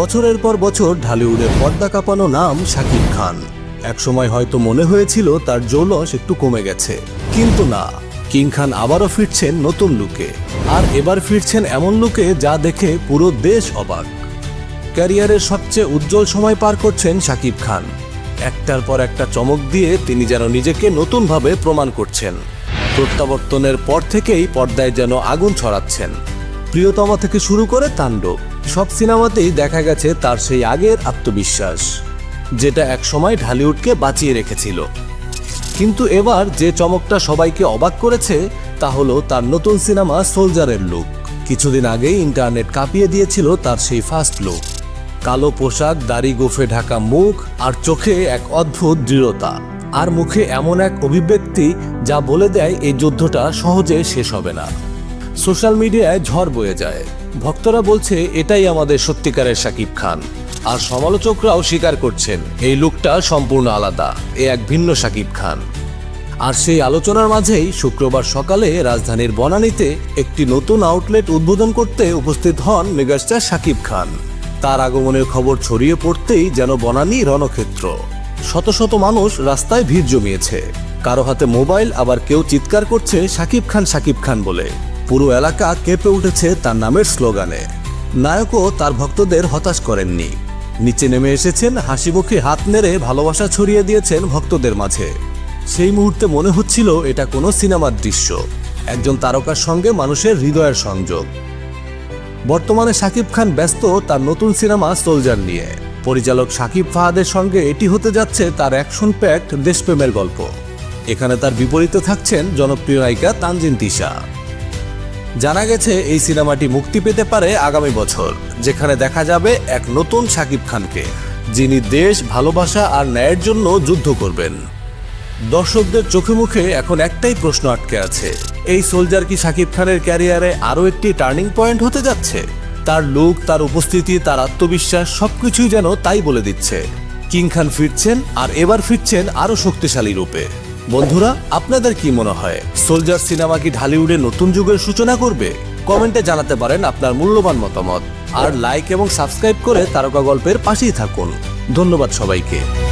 বছরের পর বছর ঢালিউডের পর্দা কাঁপানো নাম শাকিব খান। একসময় হয়তো মনে হয়েছিল তার জৌলস একটু কমে গেছে। কিন্তু না, কিং খান আবারও ফিরছেন নতুন লুকে। আর এবার ফিরছেন এমন লুকে যা দেখে পুরো দেশ অবাক। ক্যারিয়ারের সবচেয়ে উজ্জ্বল সময় পার করছেন শাকিব খান। একটার পর একটা চমক দিয়ে তিনি যেন নিজেকে নতুনভাবে প্রমাণ করছেন। প্রত্যাবর্তনের পর থেকেই পর্দায় যেন আগুন ছড়াচ্ছেন। প্রিয়তমা থেকে শুরু করে তাণ্ডব। সব সিনেমাতেই দেখা গেছে তার সেই আগের আত্মবিশ্বাস, যেটা একসময় ঢালিউডকে বাঁচিয়ে রেখেছিল। কিন্তু এবার যে চমকটা সবাইকে অবাক করেছে, তা হলো তার নতুন সিনেমা সোলজারের লুক। কিছুদিন আগেই ইন্টারনেট কাঁপিয়ে দিয়েছিল তার সেই ফার্স্ট লুক। কালো পোশাক, দাড়ি গোফে ঢাকা মুখ, আর চোখে এক অদ্ভুত দৃঢ়তা। আর মুখে এমন এক অভিব্যক্তি যা বলে দেয় এই যুদ্ধটা সহজে শেষ হবে না। সোশ্যাল মিডিয়ায় ঝড় বয়ে যায়। ভক্তরা বলছে, এটাই আমাদের সত্যিকারের শাকিব খান। আর সমালোচকরাও স্বীকার করছেন, এই লুকটা সম্পূর্ণ আলাদা, এ এক ভিন্ন শাকিব খান। আর সেই আলোচনার মাঝেই শুক্রবার সকালে রাজধানীর বনানীতে একটি নতুন আউটলেট উদ্বোধন করতে উপস্থিত হন মেগাস্টার শাকিব খান। তার আগমনের খবর ছড়িয়ে পড়তেই যেন বনানী রণক্ষেত্র। শত শত মানুষ রাস্তায় ভিড় জমিয়েছে। কারও হাতে মোবাইল, আবার কেউ চিৎকার করছে, শাকিব খান শাকিব খান বলে। পুরো এলাকা কেঁপে উঠেছে তার নামের স্লোগানে। নায়কও তার ভক্তদের হতাশ করেননি। নিচে নেমে এসেছেন হাসি মুখে হাত নেড়ে ভালোবাসা ছড়িয়ে দিয়েছেন ভক্তদের মাঝে। সেই মুহূর্তে মনে হচ্ছিল এটা কোনো সিনেমার দৃশ্য। একজন তারকার সঙ্গে মানুষের হৃদয়ের সংযোগ। বর্তমানে শাকিব খান ব্যস্ত তার নতুন সিনেমা সোলজার নিয়ে। পরিচালক শাকিব ফাহাদের সঙ্গে এটি হতে যাচ্ছে তার অ্যাকশন প্যাক্ট দেশপ্রেমের গল্প। এখানে তার বিপরীতে থাকছেন জনপ্রিয় নায়িকা তানজিন তিশা। জানা গেছে এই সিনেমাটি মুক্তি পেতে পারে আগামী বছর, যেখানে দেখা যাবে এক নতুন শাকিব খানকে, যিনি দেশ, ভালোবাসা আর ন্যায়ের জন্য যুদ্ধ করবেন। দর্শকদের চোখে মুখে এখন একটাই প্রশ্ন আটকে আছে, এই সোলজার কি শাকিব খানের ক্যারিয়ারে আরও একটি টার্নিং পয়েন্ট হতে যাচ্ছে? তার লুক, তার উপস্থিতি, তার আত্মবিশ্বাস, সবকিছুই যেন তাই বলে দিচ্ছে। কিং খান ফিরছেন আর এবার ফিরছেন আরও শক্তিশালী রূপে। বন্ধুরা, আপনাদের কি মনে হয়? সোলজার সিনেমা কি ঢালিউডে নতুন যুগের সূচনা করবে? কমেন্টে জানাতে পারেন আপনার মূল্যবান মতামত। আর লাইক এবং সাবস্ক্রাইব করে তারকা গল্পের পাশেই থাকুন। ধন্যবাদ সবাইকে।